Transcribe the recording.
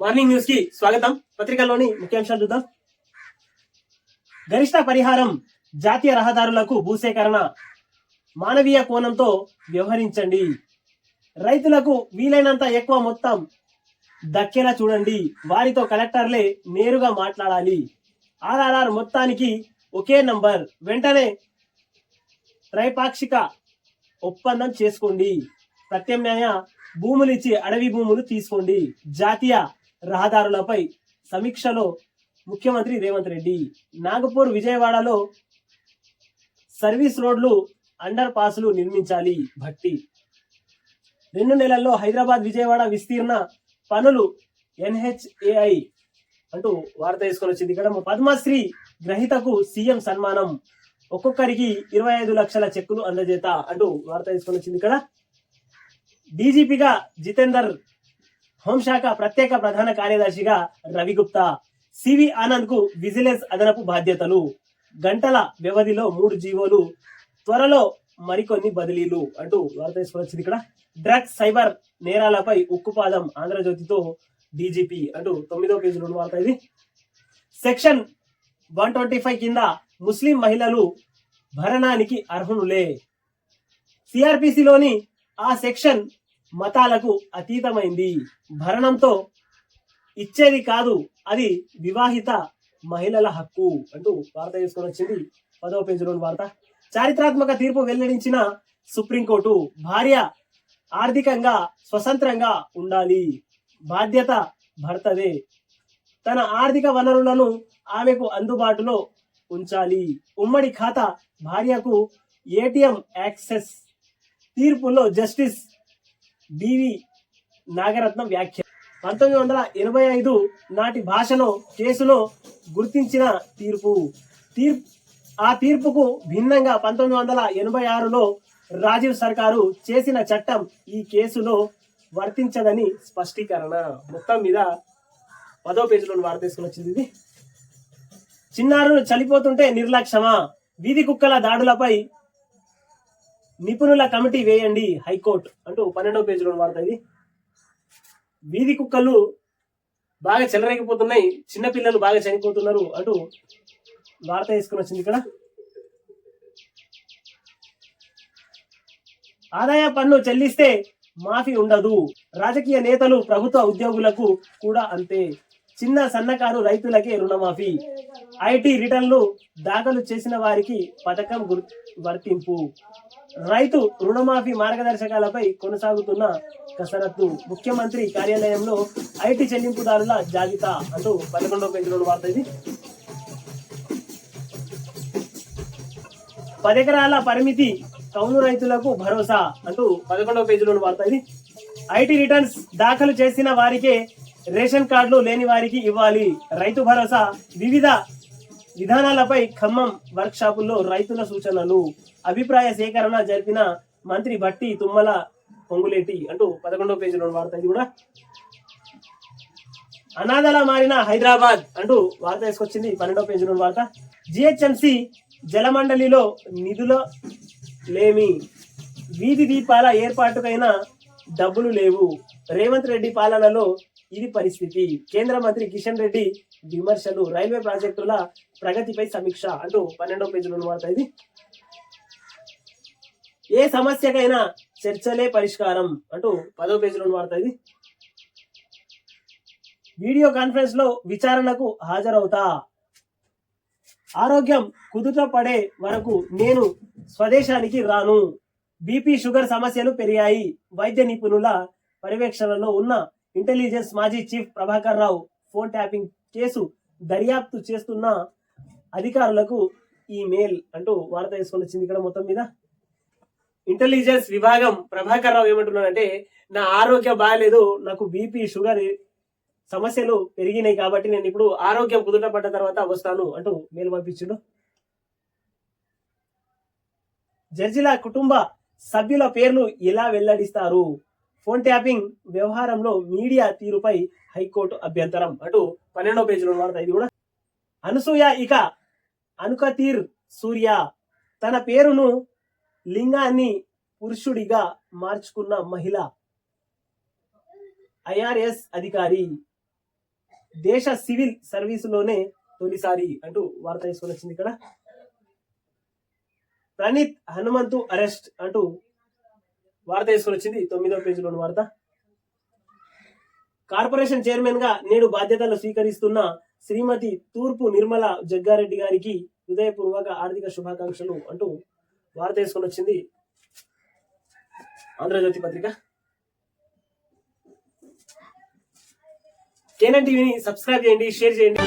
Morning న్యూస్కి స్వాగతం. పత్రికల్లోని ముఖ్యాంశాలు చూద్దాం. గరిష్ట పరిహారం జాతీయ రహదారులకు భూసేకరణ మానవీయ కోణంతో వ్యవహరించండి. రైతులకు వీలైనంత ఎక్కువ మొత్తం దక్కేలా చూడండి. వారితో కలెక్టర్లే నేరుగా మాట్లాడాలి. ఆర్ఆర్ఆర్ మొత్తానికి ఒకే నంబర్. వెంటనే త్రైపాక్షిక ఒప్పందం చేసుకోండి. ప్రత్యామ్నాయ భూములు ఇచ్చి అడవి భూములు తీసుకోండి. జాతీయ రహదారులపై సమీక్షలో ముఖ్యమంత్రి రేవంత్ రెడ్డి. నాగపూర్ విజయవాడలో సర్వీస్ రోడ్లు అండర్ పాస్లు నిర్మించాలి. భట్టి. రెండు నెలల్లో హైదరాబాద్ విజయవాడ విస్తీర్ణ పనులు ఎన్హెచ్ఏఐ అంటూ వార్త తీసుకొని వచ్చింది. ఇక్కడ పద్మశ్రీ గ్రహీతకు సీఎం సన్మానం. ఒక్కొక్కరికి ఇరవై ఐదు లక్షల చెక్కులు అందజేత అంటూ వార్త తీసుకొని వచ్చింది. ఇక్కడ డీజీపీగా జితేందర్ హోంశాఖ ప్రత్యేక ప్రధాన కార్యదర్శిగా రవిగుప్తా. సివి ఆనంద్కు విజిలెన్స్ అదనపు బాధ్యతలు. గంటల వ్యవధిలో మూడు జీవోలు. త్వరలో మరికొన్ని బదిలీలు అంటూ వార్త వచ్చింది ఇక్కడ. డ్రగ్స్ సైబర్ నేరాలపై ఉక్కుపాదం ఆంధ్రజ్యోతితో డీజీపీ అంటూ తొమ్మిదో పేజీలో వార్త ఇది. సెక్షన్ వన్ ట్వంటీ ఫైవ్ కింద ముస్లిం మహిళలు భరణానికి అర్హులులే. సిఆర్పిసిలోని ఆ సెక్షన్ మతాలకు అతీతమైంది. భరణంతో ఇచ్చేది కాదు అది వివాహిత మహిళల హక్కు అంటూ వార్త తీసుకొని వచ్చింది పదవ పేజీలోని వార్త. చారిత్రాత్మక తీర్పు వెల్లడించిన సుప్రీంకోర్టు భార్య ఆర్థికంగా స్వతంత్రంగా ఉండాలి. బాధ్యత భర్తదే. తన ఆర్థిక వనరులను ఆమెకు అందుబాటులో ఉంచాలి. ఉమ్మడి ఖాతా భార్యకు ఏటీఎం యాక్సెస్. తీర్పులో జస్టిస్ బివి నాగరత్నం వ్యాఖ్య. పంతొమ్మిది వందల ఎనభై ఐదు నాటి భాషలో కేసులో గుర్తించిన తీర్పు. తీర్పు ఆ తీర్పుకు భిన్నంగా పంతొమ్మిది వందల ఎనభై ఆరులో రాజీవ్ సర్కారు చేసిన చట్టం ఈ కేసులో వర్తించదని స్పష్టీకరణ. మొత్తం మీద పదో పేజీలో వార్త తీసుకుని వచ్చింది ఇది. చిన్నారులు చనిపోతుంటే నిర్లక్ష్యమా? వీధి కుక్కల దాడులపై నిపుణుల కమిటీ వేయండి హైకోర్టు అంటూ పన్నెండవ పేజీలో వార్త ఇది. వీధి కుక్కలు బాగా చెలరేగిపోతున్నాయి చిన్నపిల్లలు బాగా చనిపోతున్నారు అంటూ వార్త తీసుకుని వచ్చింది ఇక్కడ. ఆదాయ పన్ను చెల్లిస్తే మాఫీ ఉండదు. రాజకీయ నేతలు ప్రభుత్వ ఉద్యోగులకు కూడా అంతే. చిన్న సన్నకారు రైతులకే రుణమాఫీ. ఐటీ రిటర్న్లు దాఖలు చేసిన వారికి పథకం గుర్- వర్తింపు. రైతు రుణమాఫీ మార్గదర్శకాలపై కొనసాగుతున్న కసరత్తు. ముఖ్యమంత్రి కార్యాలయంలో ఐటీ చెల్లింపుదారుల జాబితా అంటూ పదకొండవ పేజీలో వార్త ఇది. పదెకరాల పరిమితి కౌలు రైతులకు భరోసా అంటూ పదకొండవ పేజీలో వార్త ఇది. ఐటీ రిటర్న్స్ దాఖలు చేసిన వారికే రేషన్ కార్డులు లేని వారికి ఇవ్వాలి. రైతు భరోసా. వివిధ విధానాలపై ఖమ్మం వర్క్ షాపుల్లో రైతుల సూచనలు అభిప్రాయ సేకరణ జరిపిన మంత్రి భట్టి తుమ్మల పొంగులేటి అంటూ పదకొండవ పేజీలో వార్త ఇది కూడా. అనాథలా మారిన హైదరాబాద్ అంటూ వార్త తీసుకొచ్చింది పన్నెండవ పేజీలో వార్త. జిహెచ్ఎంసి జలమండలిలో నిధుల లేమి వీధి దీపాల ఏర్పాటుకైన డబ్బులు లేవు. రేవంత్ రెడ్డి పాలనలో ఇది పరిస్థితి. కేంద్ర మంత్రి కిషన్ రెడ్డి విమర్శలు రైల్వే ప్రాజెక్టుల ప్రగతిపై సమీక్ష అంటూ పన్నెండో పేజీలో అనమాట ఇది. ఏ సమస్యకైనా చర్చలే పరిష్కారం అంటూ పదో పేజీలో వార్త వీడియో కాన్ఫరెన్స్లో విచారణకు హాజరవుతా. ఆరోగ్యం కుదుట పడే వరకు నేను స్వదేశానికి రాను. బీపీ షుగర్ సమస్యలు పెరిగాయి. వైద్య నిపుణుల పర్యవేక్షణలో ఉన్న ఇంటెలిజెన్స్ మాజీ chief Prabhakar Rao phone tapping case దర్యాప్తు చేస్తున్న అధికారులకు ఈ మెయిల్ అంటూ వార్త తీసుకొని వచ్చింది ఇక్కడ మొత్తం మీద. ఇంటెలిజెన్స్ విభాగం ప్రభాకర్ రావు ఏమంటున్నాడంటే నా ఆరోగ్యం బాగాలేదు నాకు బీపీ షుగర్ సమస్యలు పెరిగినాయి కాబట్టి నేను ఇప్పుడు ఆరోగ్యం కుదుట పడ్డ తర్వాత వస్తాను అంటూ మేలు పంపించుడు. జడ్జిల కుటుంబ సభ్యుల పేర్లు ఎలా వెల్లడిస్తారు? ఫోన్ ట్యాపింగ్ వ్యవహారంలో మీడియా తీరుపై హైకోర్టు అభ్యంతరం. అటు పన్నెండో పేజీలో వార్త ఇది కూడా. అనసూయ ఇక అనుకతీర్ సూర్య తన పేరును లింగాన్ని పురుషుడిగా మార్చుకున్న మహిళ. ఐఆర్ఎస్ అధికారి. దేశ సివిల్ సర్వీసులోనే తొలిసారి అంటూ వార్త తీసుకొని వచ్చింది ఇక్కడ. ప్రణీత్ హనుమంతు అరెస్ట్ అంటూ వార్త తీసుకొని వచ్చింది. తొమ్మిదో పేజీలోని వార్త. కార్పొరేషన్ చైర్మన్గా నేడు బాధ్యతలు స్వీకరిస్తున్న శ్రీమతి తూర్పు నిర్మల జగ్గారెడ్డి గారికి హృదయపూర్వక ఆర్థిక శుభాకాంక్షలు అంటూ వార్త తీసుకొని వచ్చింది. ఆంధ్రజ్యోతి పత్రిక. కేనన్ టీవీని సబ్స్క్రైబ్ చేయండి షేర్ చేయండి.